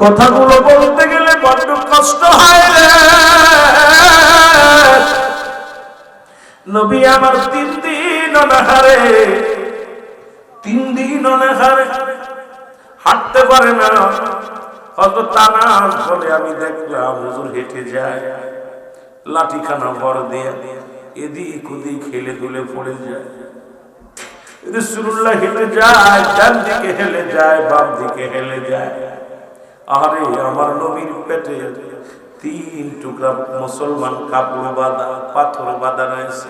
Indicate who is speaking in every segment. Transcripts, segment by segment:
Speaker 1: কথাগুলো বলতে গেলে বড্ড কষ্ট হয় রে। নবী আমার তিন দিন অনাহারে, তিন দিন অনাহারে। হাঁটতে পারে না। কত টানা বলে আমি দেখলাম হুজুর হেঁটে যায়, লাঠিখানা ভর দিয়ে এদিক ওদিক হেলে দুলে পড়ে যায়। রসুল্লাহ হেলে যায়, ডান দিকে হেলে যায়, বাম দিকে হেলে যায়। আরে আমার নবীর পেটে তিন টুকরা মুসলমান কাপড় বাঁধা, পাথর বাঁধা রয়েছে।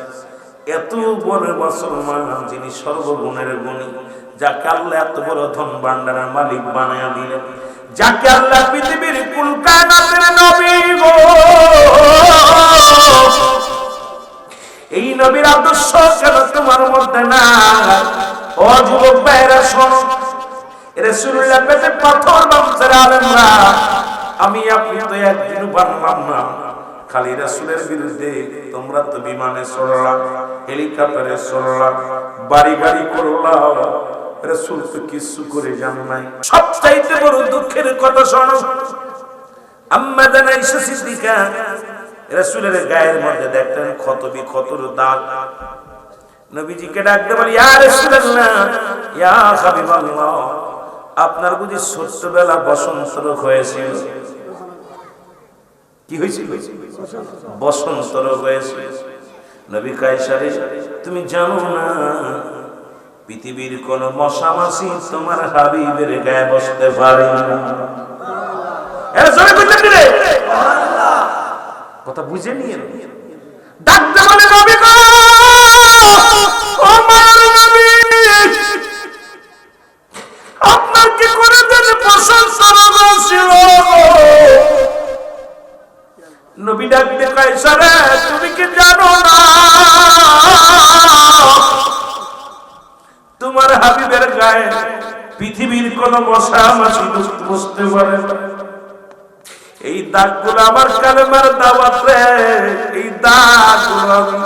Speaker 1: এত বড় মুসলমান যিনি সর্বগুণের গুণী, যাকে আল্লাহ এত বড় ধন ভান্ডারের মালিক বানায় দিলেন। যাকে আল্লাহ পৃথিবীর কুল নবী গো। এই নবীর আদর্শ কেন তোমার মধ্যে না ও যুবক ভাইরা শোনো রাসূলুল্লাহ পেটে পাথর বামছের আলেমরা। আমি আপনি তো একদিন বানলাম না। খালি রাসূলের বিরুদ্ধে তোমরা তো বিমানে চড়লা, হেলিকপ্টারে চড়লা, বাড়ি গাড়ি করলা। রাসূল তো কিছু করে জান নাই। সবচাইতে বড় দুঃখের কথা শোনো। আম্মা জানাইছে সিদ্দিকা রাসূলের গায়ের মধ্যে দেখতেন ক্ষত বিক্ষতর দাগ। নবীজিকে ডাকতে বলি, ইয়া রাসূলুল্লাহ, ইয়া হাবিবাল্লাহ আপনার বুঝি ছোট্টবেলা বসন্ত রোগ হয়েছিল? কি হয়েছিল? বসন্ত রোগ হয়েছিল। নবী কায়সারে, তুমি জানো না, পৃথিবীর কোন মশা মাসি তোমার হাবিবের গায়ে বসতে পারে? কথা বুঝে নিয়ে ডাকতে নবী ডাকতে কাইসারে তুমি কি জানো না? তোমার হাবিবের গায়ে পৃথিবীর কোন মশা মাছি বসতে পারে এই দাগগুলো আমার কালেমার দাওয়াত রে, এই দাগগুলো আমি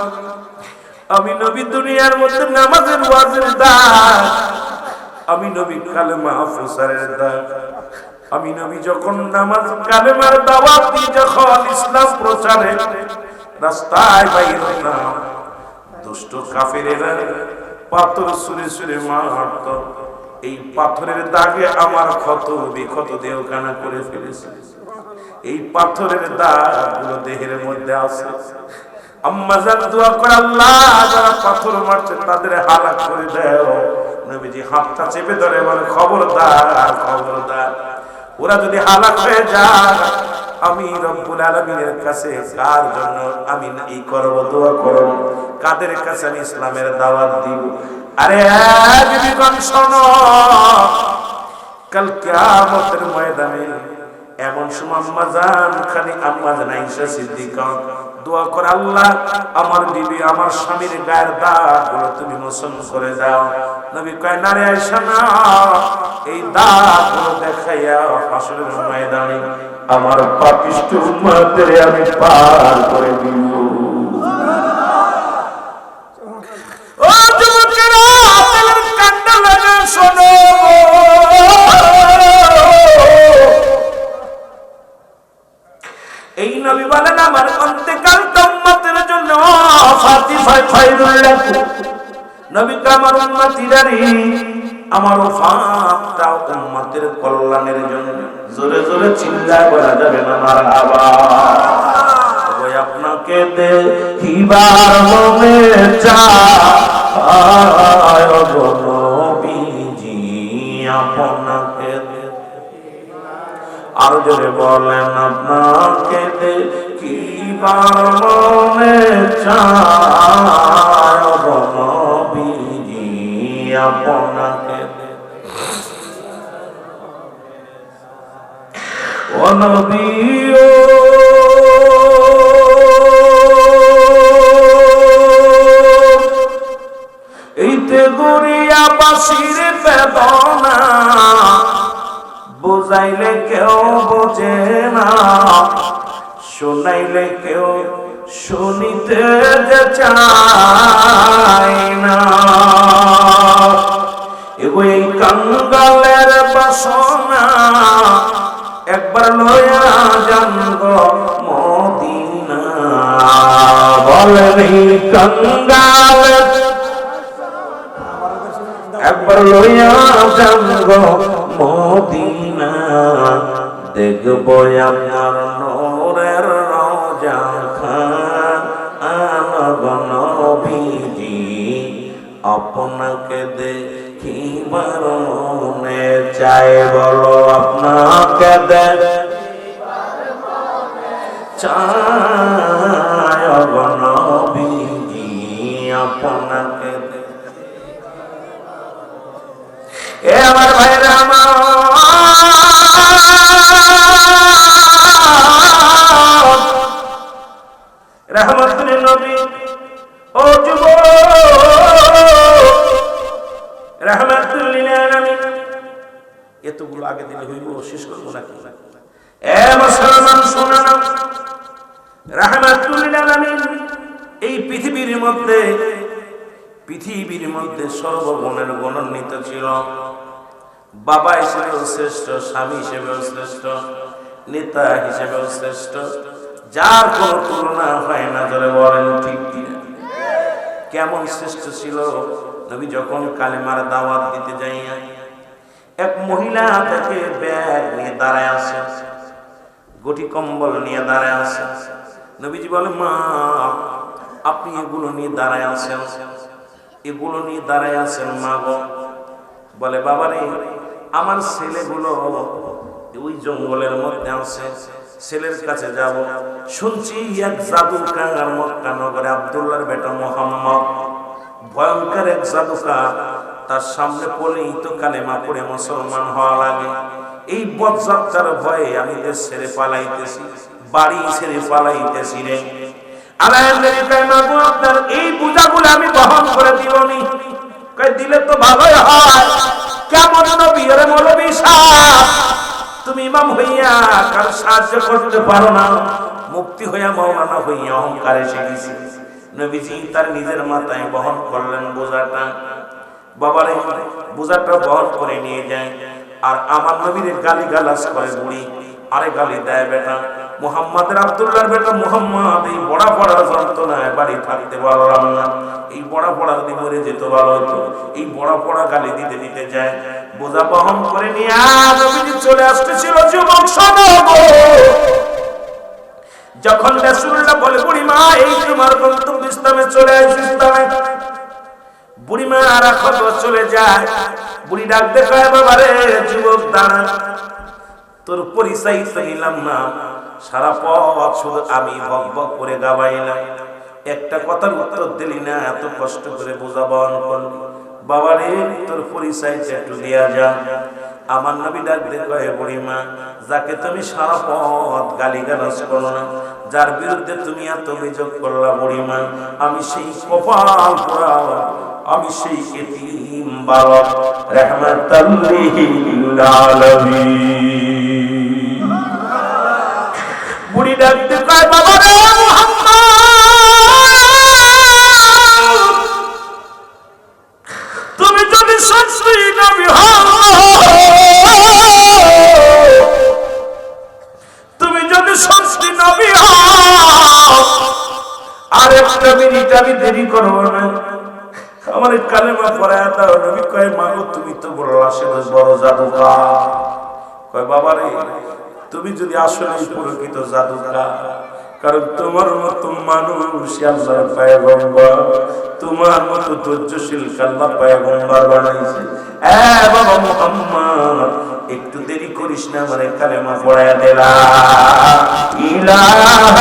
Speaker 1: আমি নবী দুনিয়ার মধ্যে নামাজের ওয়াজের দাগ, আমি নবী কালেমা আফসারের দাগ। আমি নবী যখন নামাজ কালেমার দাওয়াত দিই, যখন ইসলাম প্রচারে, রাস্তায় বাইর হইলাম। দুষ্ট কাফেরেরা পাথর সুরে সুরে মারত এই পাথরের দাগে আমার ক্ষত, বিক্ষত দেহখানা করে ফেলেছে। এই পাথরের দাগগুলো দেহের মধ্যে আছে। আম্মা জান দোয়া করে আল্লাহ, যারা পাথর মারছে তাদের হালাক করে দেও। নবীজি হাতটা চেপে ধরে বলে, খবরদার খবরদার। ওরা যদি হালাক হয়ে যায়, আমি রব্বুল আলমিনের কাছে কার জন্য আমি এই করব, দোয়া করব? কাদের কাছে আমি ইসলামের দাওয়াত দিব? আরে শোনো, কাল কিয়ামতের ময়দানে এমন সময় আম্মা আম্মা আইসা দোয়া করে আল্লাহ, আমার বিবি, আমার স্বামীর গায়ের দাগগুলো তুমি করে নবী কয় আয়েশা, না। এই দাগগুলো দেখাইয়া হাসরের আমার পাপিষ্ট আমি পার করে নবী বলেন, আমার অন্তেকাল উম্মতের জন্য ফাতিফা খায়রুল লাকুম নবী আমার উম্মতিরারি আমার ওফাতটা উম্মতের কল্যাণের জন্য। জোরে জোরে চিল্লায় বলা যাবে না মারহাবা ওই আপনাকে দেখিবার মনে চায় গো নবীজি আপনাকে আর জোরে বলেন আপনাকে দেখিবার মনে নবীজি আপনাকে বাসির বেদনা বোঝাইলে কেউ বোঝে না। শোনাইলে কেউ শুনিতে যে চায় না। এই কাঙ্গালের বাসনা এক একবার লয়া গো মদিনা। বলে কঙ্গাল একবার যান মদিনা। দেখব আমার নোরের রোজা খান নবীজি আপনাকে দেখিবার মনে চাই বলো আপনাকে দেখ চায় নবীজি আপনাকে এ আমার ভাইরা, আমার নবী। ও এতগুলো আগে দিলে হইব, শেষ করব নাকি? এই পৃথিবীর মধ্যে পৃথিবীর মধ্যে সর্বগুণের গুণান্বিত ছিল। বাবা হিসেবেও শ্রেষ্ঠ, স্বামী হিসেবেও শ্রেষ্ঠ, নেতা হিসেবেও শ্রেষ্ঠ। যার কোনো তুলনা হয় না ধরে বলেন ঠিক কিনা? কেমন শ্রেষ্ঠ ছিল? নবী যখন কালেমার দাওয়াত দিতে যাই এক মহিলা তাকে ব্যাগ নিয়ে দাঁড়ায় আসে গটি কম্বল নিয়ে দাঁড়ায় আসে নবীজি বলে, মা, আপনি এগুলো নিয়ে দাঁড়ায় আছেন? এগুলো নিয়ে দাঁড়ায় আছেন, মা গো। বলে, বাবারে, আমার ছেলেগুলো ওই জঙ্গলের মধ্যে আছে। ছেলের কাছে যাব। শুনছি এক জাদুকার মক্কা নগরে আব্দুল্লাহর বেটা মোহাম্মদ। ভয়ঙ্কর এক জাদুকার, তার সামনে পড়লেই তো কালেমা পড়ে মুসলমান হওয়া লাগে। এই বজ্জাত্তার ভয়ে আমি দেশ ছেড়ে পালাইতেছি, বাড়ি ছেড়ে পালাইতেছি রে। আপনার এই পূজাগুলো আমি বহন করে দিবনি দিলে তো ভালোই হয়। কেমন নবী মৌলবী সাহেব? তুমি ইমাম হইয়া কার সাহায্য করতে পারো না। মুক্তি হইয়া মাওলানা হইয়া অহংকার এসে গেছে। নবীজি তার নিজের মাথায় বহন করলেন বোঝাটা। বাবারে, বোঝাটা বহন করে নিয়ে যায়। আর আমার নবীর গালি গালাস করে বুড়ি। আরে গালি দেয় বেটা। মুহাম্মাদের আব্দুল্লাহর বেটা মুহাম্মদ, এই বড়া পড়ার যন্ত্রণায় বাড়ি থাকতে পারলাম না। এই বড়া পড়া যদি মরে যেত ভালো হতো। এই বড়া পড়া গালি দিতে দিতে যায়। বোঝা বহন করে নিয়ে নবীজি চলে আসতেছিল যুবক সদগ যখন রাসূলুল্লাহ বলে, বুড়িমা, এই তোমার গন্তব্য ইসলামে চলে ইসলামে বুড়িমা আর এখন চলে যায়। বুড়ি ডাক দেখায়, বাবা রে, যুবক দাঁড়া তোর পরিচয় তো নিলাম না। সারা পথ আমি ভক ভক করে গাবাইলাম একটা কথার উত্তর দিলি না, এত কষ্ট করে বোঝা বহন করলি। বাবা রে তোর একটু দেয়া যা। আমার নবী ডাক দেখে বুড়িমা যাকে তুমি সারা পথ গালি গালাজ করো না, যার বিরুদ্ধে তুমি এত অভিযোগ করলা বুড়িমা আমি সেই কপাল আমি সেই বালক। বুড়ি ডাকতে কয় বাবা রে আমি দেরি করব না। আমার কালেমা পড়ায় দাও নবী কয় মাগো তুমি তো বললা সে বড় জাদুকার। কয়, বাবা রে, তুমি যদি আসলে প্রকৃত জাদুকার, কারণ তোমার মতো মানুষ আল্লাহর পায়গম্বর, তোমার মতো ধৈর্যশীল কাল্লা বানাইছে। এ বাবা মুহাম্মদ, একটু দেরি করিস না মানে কালেমা পড়ায় দিলা ইলাহা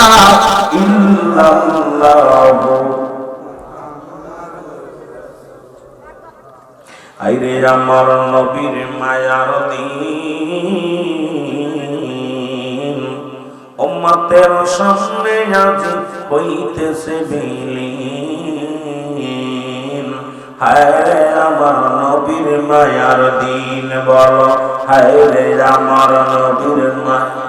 Speaker 1: আইরে আমার নবীর মায়ার দিন। উম্মতের সামনে আজ হইতেছে বিলীন। হায় রে আমার নবীর মায়ার দিন বল হায় রে আমার নবীর মায়া।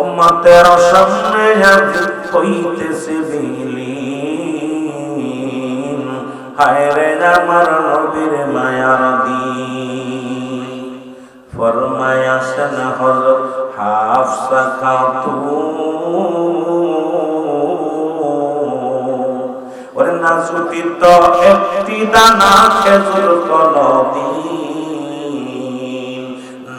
Speaker 1: উম্মতের সামনে আজ হইতেছে বিলীন। হায় রে আমার নবীর মায়ার দিন। ফরমায় আসেন হজরত হাফসা খাতুন। ওরে নাজুটি তো একটি দানা খেজুর কোনদিন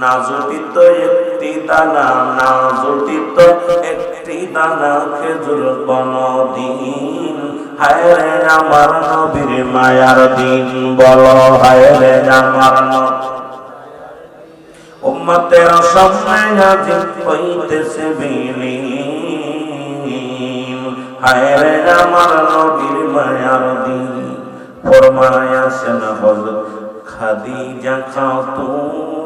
Speaker 1: নাজুটি তো একটি দানা নাজুটি তো একটি দানা খেজুর কোনদিন হায় রে আমার নবীর মায়ার দিন বলো, হায় রে আমার উম্মতের সামনে আজ হইতেছে বিলীন। হায় রে আমার নবীর মায়ার দিন। ফরমায় আসেন হযরত খাদিজা খাতুন।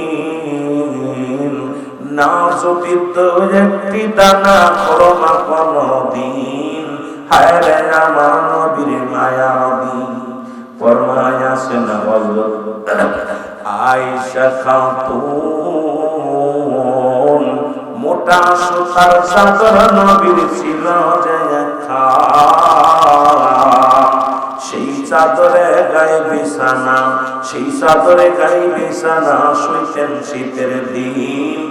Speaker 1: না যদি তো একটি দানা করো না কোনো দিন। হায় রে আমার নবীর মায়া দিন ফরমায় আসেন হযরত আয়েশা খাতুন মোটা সুতার চাদর নবীর ছিল যে সেই চাদরে গায়ে বিছানা, সেই চাদরে গায়ে বিছানা, শুইতেন শীতের দিন।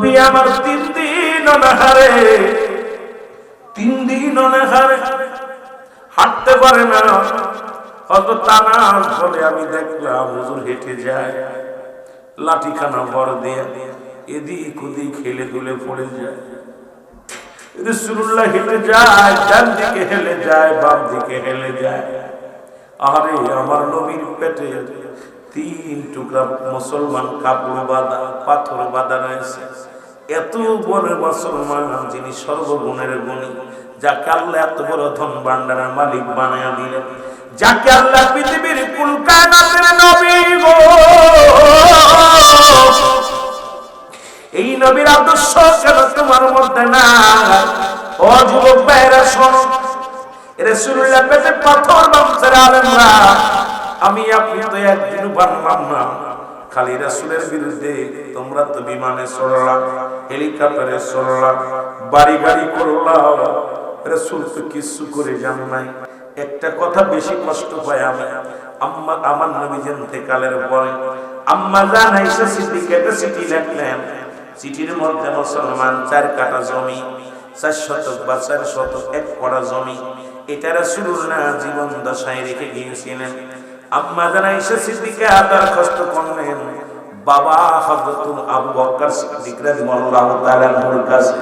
Speaker 1: নবী আমার তিন দিন অনাহারে, তিন দিন অনাহারে। হাঁটতে পারে না কত টানা বলে আমি দেখলাম হুজুর হেঁটে যায়, লাঠিখানা ভর দিয়ে এদিক ওদিক হেলে দুলে পড়ে যায়। রসুল্লাহ হেলে যায়, ডান দিকে হেলে যায়, বাম দিকে হেলে যায়। আরে আমার নবীর পেটে তিন টুকরা মুসলমান কাপড় বাঁধা, পাথর বাঁধা রয়েছে। এত বড় মুসলমান যিনি সর্বগুণের গুণী, যাকে আল্লাহ এত বড় ধন ভান্ডারের মালিক বানায়া দিলেন, যাকে আল্লাহ পৃথিবীর কুল নবী গো। এই নবীর আদর্শ কেন তোমার মধ্যে না ও যুবক ভাইরা শোনো। রাসূলুল্লাহ পেটে পাথর বামছের আলেমরা। আমি আপনি তো একদিন বানলাম না। খালি রাসূলের বিরুদ্ধে তোমরা তো বিমানে চড়লা, হেলিকপ্টারে চড়লা, বাড়ি গাড়ি করলা, রাসূল তো কিছু করে যান নাই। একটা কথা বেশি কষ্ট পায় আমি আম্মা, আমার নবী কালের পরে আম্মা জান আয়েশা সিদ্দিকা একটা চিঠি লিখলেন চিঠির মধ্যে মুসলমান চার কাটা জমি, চার শতক বা চার শতক, এক কড়া জমি। এটা রাসূলুল্লাহ জীবন দশায় রেখে গিয়েছিলেন। আম্মা জান আয়েশা সিদ্দিকা দরখাস্ত করলেন। বাবা হযরত আবু বকর সিদ্দিক রাদিয়াল্লাহু তাআলা আনহুর কাছে,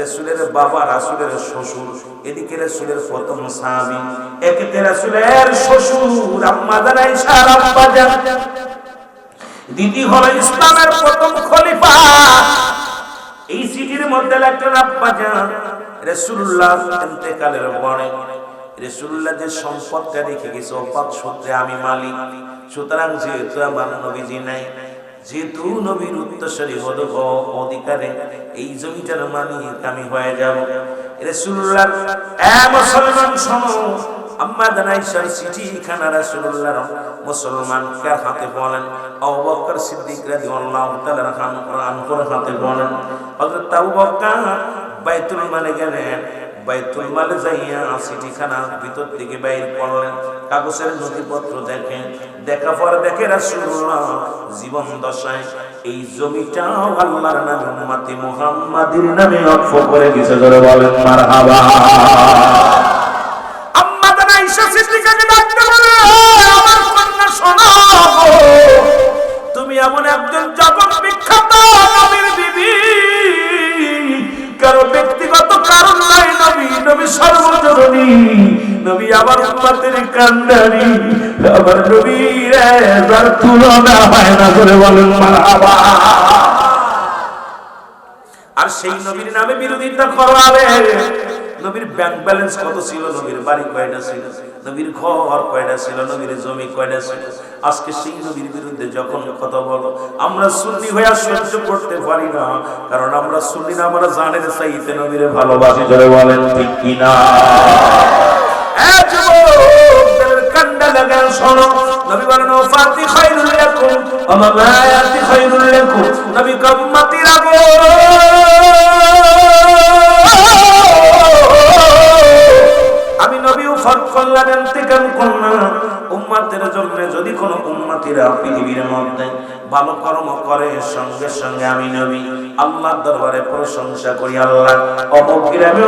Speaker 1: রাসূলের বাবা রাসূলের শ্বশুর, এদিকে রাসূলের প্রথম সাহাবী এদিকে রাসূলের শ্বশুর। আম্মা জান আয়েশার আব্বা জান দিদি হলো ইসলামের প্রথম খলিফা। এই চিঠির মধ্যে লেখলেন, আব্বা জান রাসূলুল্লাহ ইন্তেকালের পরে রাসূলুল্লাহ যে সম্পদটা রেখে গেছে, অপাত সূত্রে আমি মালিক। সুতরাং যেহেতু আমার নবীজি নাই, যেহেতু নবীর উত্তরসরী হদ অধিকারে এই জমিটার মালিক আমি হয়ে যাব। মুসলমান আম্মা হাতে বাইতুল মালে গেলেন। বাইতুল মালে যাইয়া চিঠিখানা ভিতর থেকে বাইর করলেন। কাগজের নথিপত্র দেখেন দেখা পর দেখে রাসূলুল্লাহ জীবন দশায় এই জমিটা আল্লাহর নামে, উম্মতি মুহাম্মাদের নামে ওয়াকফ করে দিয়েছে ধরে বলেন, মারহাবা। আমার উম্মতের কান্ডারি, আমার নবী রে তুলনা হয় না করে বলেন মারহাবা আর সেই নবীর নামে বিরোধিতা করাবে নবীর ব্যাংক ব্যালেন্স কত ছিল? নবীর বাড়ি কয়টা ছিল? নবীর ঘর কয়টা ছিল? নবীর জমি কয়টা ছিল? আজকে সেই নবীর বিরুদ্ধে যখন কথা বলো, আমরা সুন্নি হইয়া সহ্য করতে পারি না, কারণ আমরা সুন্নি না, আমরা জানের চাইতে নবীরে ভালোবাসি ধরে বলেন ঠিক কিনা? কান্ডা লাগান শোনো। নবী বলেন, ও ফাতি খায়রুল লাকুম ওয়া মামায়াতি খায়রুল লাকুম। নবী কম্মতি রাগো আমি নবীও ফরক করলাম, ইন্তেকাল করলাম। উম্মাতের জন্য যদি কোনো উম্মাতিরা পৃথিবীর মধ্যে ভালো কর্ম করে, সঙ্গে সঙ্গে আমি নবী। আল্লাহর দরবারে প্রশংসা করি আল্লাহ। অমুক গ্রামে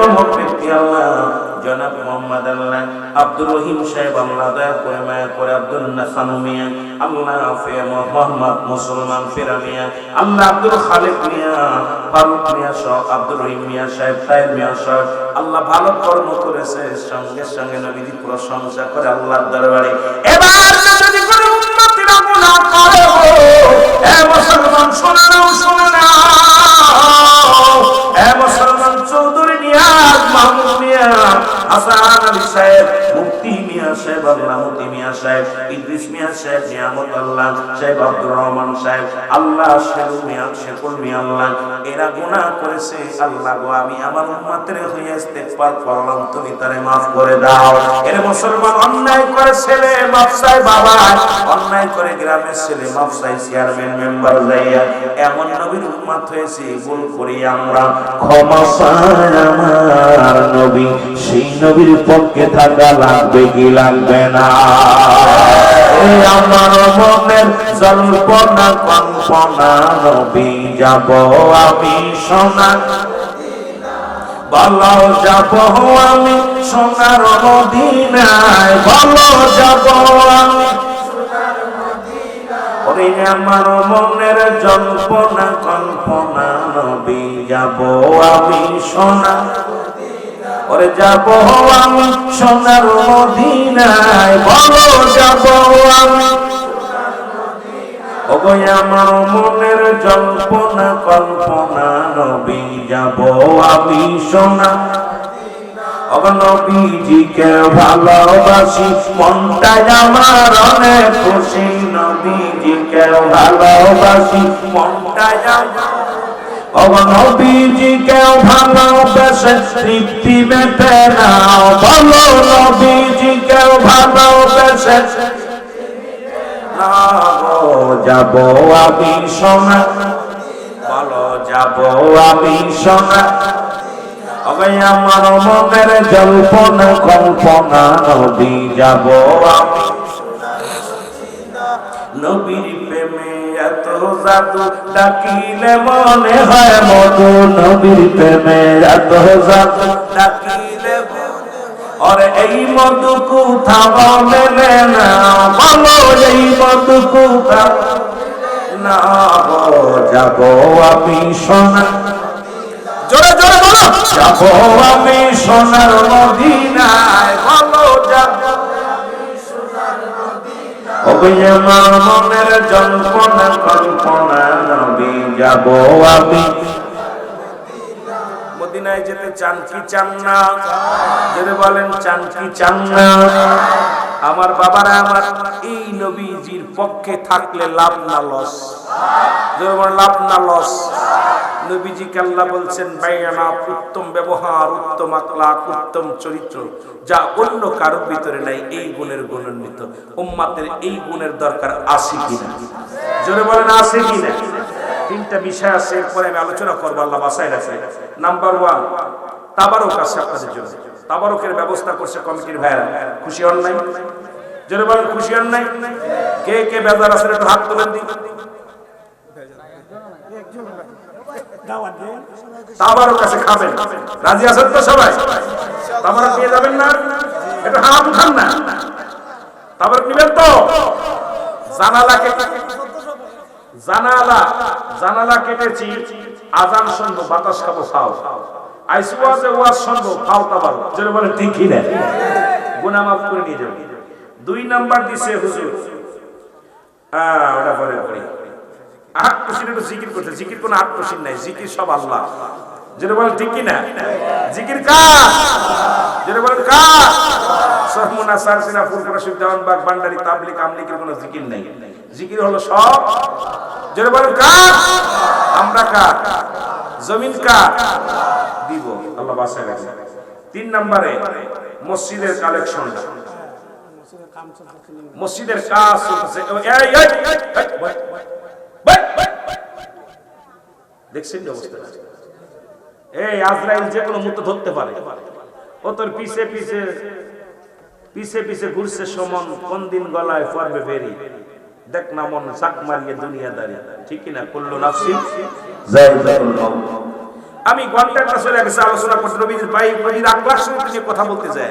Speaker 1: আল্লাহ। জনাব মোহাম্মদ আল্লাহ আব্দুর রহিম সাহেব, আল্লাহ দয়া করে মায়া করে আব্দুল নাসান মিয়া, আল্লাহ মোহাম্মদ মুসলমান ফেরা মিয়া, আল্লাহ আব্দুল খালেক মিয়া, ফারুক মিয়া সহ আব্দুর রহিম মিয়া সাহেব, তাইর মিয়া সাহেব আল্লাহ ভালো কর্ম করেছে, সঙ্গে সঙ্গে নবীজি প্রশংসা করে আল্লাহর দরবারে। এবার যদি কোনো উম্মতিরা গুনাহ করে, এ মুসলমান শুনে নাও এ মুসলমান চৌধুরী মাহমুদ মিয়া হাসান আলী সাহেব মিয়া সাহেব মিয়া সাহেব, ইদ্রিস মিয়া সাহেব, নিয়ামত আল্লাহ, সাহেব আব্দুর রহমান সাহেব, আল্লাহ মিয়া শেখুল মিয়া আল্লাহ, এরা করেছে। আল্লাহ গো, আমি আমার হয়ে তুমি তারে করে দাও। এর মুসলমান অন্যায় করে ছেলে বাবা। অন্যায় করে গ্রামের ছেলে চেয়ারম্যান মেম্বার যাইয়া। এমন নবীর উম্মত হয়েছে, ভুল করি আমরা। ক্ষমা আমার নবী, সেই নবীর পক্ষে থাকা লাগবে কি লাগবে না। আমার মনের জল্পনা, কল্পনা, নবী যাব আমি সোনা। বলো যাব আমি সোনার মদিনায়, বলো যাব আমি আমার মনের জল্পনা, কল্পনা, নবী যাব আমি সোনা। ওরে যাব আমি সোনার মদিনায়, বলো যাব আমি ওগো আমার মনের জল্পনা, কল্পনা, নবী যাব আমি সোনা নবীজিকে ভালোবাসি, মনটা আমার অনেক খুশি, নবীজিকে ভালোবাসি, মনটা আমার নবীজিকে ভালোবেসে তৃপ্তি মেটে নাও। বলো নবীজিকে ভালোবেসে যাব আমি সোনা। বলো যাব আমি সোনা। আমি আমার মনের জল্পনা, কল্পনা, নবী যাব আমি নবীর জাদু ডাকিলে মনে হয় মধু নবীর প্রেমে এত জাদু ডাকিলে ওরে এই মধু কোথাও মেলে না বলো এই মধু কোথাও না যাব আমি সোনা। জোরে জোরে বলো। যাব আমি সোনার মদিনায়, বলো, যাব। মনের জল্পনা কল্পনা নবী যাব আমি। মদিনায় যেতে চান কি চান না? যদি বলেন, চান কি চান না? আমার বাবারা আমার এই নবীজির পক্ষে থাকলে লাভ না লস লাভ না লস নবীজি কাল্লা বলছেন, বাইয়ানা, উত্তম ব্যবহার, উত্তম আকলাক উত্তম চরিত্র, যা অন্য কারোর ভিতরে নাই, এই গুণের গুণান্বিত। উম্মাতের এই গুণের দরকার আছে কিনা? জোরে বলেন, আছে কিনা? তিনটা বিষয় আছে, এরপরে আমি আলোচনা করব, আল্লাহ বাসায় রাখে নাম্বার ওয়ান তাবারক আছে আপনাদের জন্য। তাবারকের ব্যবস্থা করছে কমিটির ভাইরা খুশি হন নাই? জোরে বলেন, খুশি হন নাই? কে কে বেজার আছেন, একটু হাত তোলেন দিন তাবারক কাছে খাবেন। রাজি আছেন তো সবাই? তাবারক নিয়ে যাবেন না? এটা হারাম খান না। তাবারক নিবেন তো? জানালাকে জানালা জানালা কেটেছি আজান শুনব বাতাস খাব খাও আইসু ওয়াজে ওয়াজ শুনব খাও তাবার যেন বলে ঠিকই না? গুনাহ মাফ করে নিয়ে যাবে দুই নাম্বার দিছে হুজুর। আহ, ওটা পরে পড়ি। আট পশির একটু জিকির করতে জিকির কোনো আট পশির নাই। জিকির সব আল্লাহ। যেটা বলে ঠিক কি না? জিকির কার? যেটা বলেন কার? সরমুনা সারসিনা তাবলিক আমলিকের কোনো জিকির জিকির হলো সব বলেন কার আমরা কার জমিন কার দিব আল্লাহ বাসায় তিন নম্বরে মসজিদের কালেকশনটা মসজিদের কাজ। দেখছেন অবস্থা এই আজরাইল যে কোনো মুহূর্তে ধরতে পারে ও তোর পিছে পিছে পিছে পিছে ঘুরছে সমন কোন দিন গলায় পড়বে বেরি দেখ না মন চাক মারিয়ে দুনিয়াদারি। ঠিক না করল নাফসি? আমি ঘন্টাটা চলে গেছে আলোচনা করতে নবীর ভাই নবীর সম্পর্কে নিয়ে কথা বলতে চাই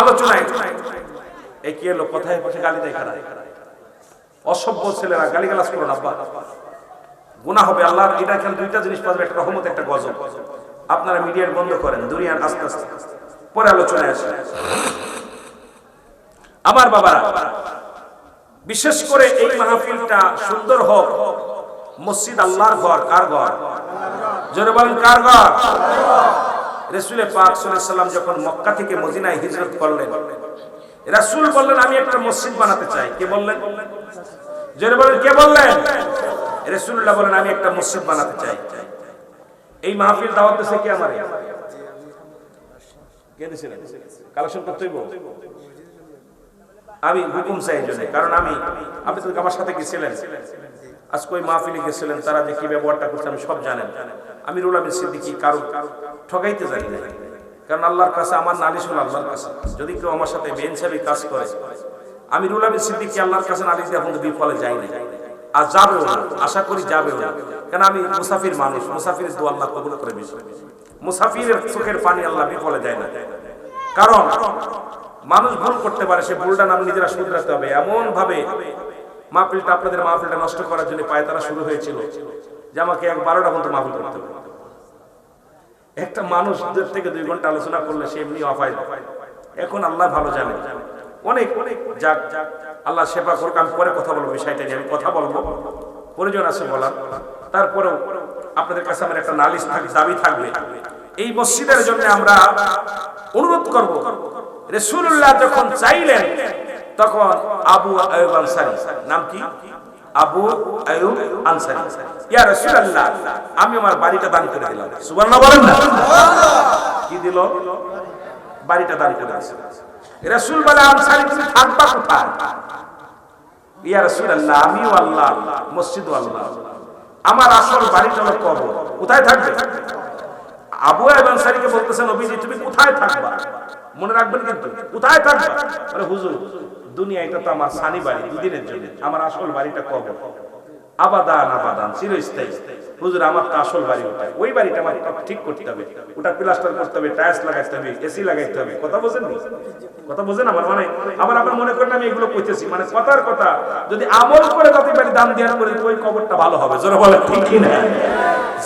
Speaker 1: আলোচনায়। এই কি এলো? কথায় কথা গালি দেয় খারাপ অসভ্য ছেলেরা গালি গালাজ করো না গুনাহ হবে আল্লাহর এটা এখানে দুইটা জিনিস পাবে একটা রহমত একটা গজব। আপনারা মিডিয়ার বন্ধ করেন দুনিয়ার আস্তে আস্তে। পরে আলোচনায় আসে। আমার বাবারা, বিশেষ করে এই মাহফিলটা সুন্দর হোক, মসজিদ আল্লাহর ঘর, কার ঘর? জোরে বলেন, কার ঘর? রসুলে পাক সাল্লাম যখন মক্কা থেকে মদিনায় হিজরত করলেন, রাসূল বললেন, আমি একটা মসজিদ বানাতে চাই। কে বললেন? জোরে বলেন, কে বললেন? রাসূলুল্লাহ বলেন, আমি একটা মসজিদ বানাতে চাই। এই মাহফিল দাওয়াত দিছে কে আমারে? কে দিছিলেন কালেকশন করতে হইব? আমি হুকুম চাই জন্য। কারণ আমি, আপনি তো আমার সাথে গেছিলেন। আজকে ওই মাহফিলে গেছিলেন, তারা যে কি ব্যবহারটা করছে আমি সব জানেন। আমি রুল আমিন সিদ্দিকি, কারও ঠকাইতে জানি না কারণ আল্লাহর কাছে, আমার নালিশ হল আল্লাহর কাছে। যদি কেউ আমার সাথে বেনসাবি কাজ করে, আমি রুল আমিন সিদ্দিকি আল্লাহর কাছে নালিশ দিয়ে এখন বিফলে যাই না আর যাবেও না, আশা করি যাবেও না। কেন আমি মুসাফির মানুষ মুসাফির দু আল্লাহ কবুল করে বিষয় মুসাফিরের চোখের পানি আল্লাহ বিফলে যায় না। কারণ মানুষ ভুল করতে পারে, সে ভুলটা নাম নিজেরা শুধরাতে হবে। এমন ভাবে মাহফিলটা আপনাদের মাহফিলটা নষ্ট করার জন্য পায়তারা শুরু হয়েছিল যে আমাকে এক বারোটা পর্যন্ত মাহফিল করতে হবে। একটা মানুষ থেকে দুই ঘণ্টা আলোচনা করলে সে এমনি অফায় এখন আল্লাহ ভালো জানে। অনেক অনেক যাক, আল্লাহ সেবা করুক, আমি পরে কথা বলব বিষয়টা নিয়ে, আমি কথা বলব। প্রয়োজন আছে বলার। তারপরেও আপনাদের কাছে আমার একটা নালিশ থাকবে দাবি থাকবে। এই মসজিদের জন্য আমরা অনুরোধ করব রসুল্লাহ যখন চাইলেন, তখন আবু আয়ুব আনসারি, নাম কি? আবু আয়ুব আনসারি। ইয়া রাসূলুল্লাহ, আমি আমার বাড়িটা দান করে দিলাম। সুবহানাল্লাহ বলেন না। কি দিল? বাড়িটা দান করে দিয়েছে। রাসূল বলে, আনসারি, তুমি থাকবা কোথায়? ইয়া রাসূলুল্লাহ, আমিও আল্লাহ, মসজিদও আল্লাহ। আমার আসল বাড়িটা হলো কবর। কোথায় থাকবে? আবু আয়ুব আনসারীকে বলতেছেন, নবীজি, তুমি কোথায় থাকবা? মনে রাখবেন কিন্তু কোথায় থাকবা? হুজুর দুনিয়া এটা তো আমার সানি বাড়ি দুদিনের জন্য। আমার আসল বাড়িটা কবর। আবাদান আবাদান, চিরস্থায়ী। হুজুর, আমার তো আসল বাড়ি ওটা। ওই বাড়িটা আমার ঠিক করতে হবে। ওটা প্লাস্টার করতে হবে টাইলস লাগাইতে হবে এসি লাগাইতে হবে। কথা বোঝেন? কথা বোঝেন আমার মানে? আবার আপনার মনে করেন আমি এগুলো কইতেছি। মানে কথার কথা, যদি আমল করে যাতে বাড়ি দাম দেওয়ার করে ওই কবরটা ভালো হবে। জোরে বলে ঠিক কি না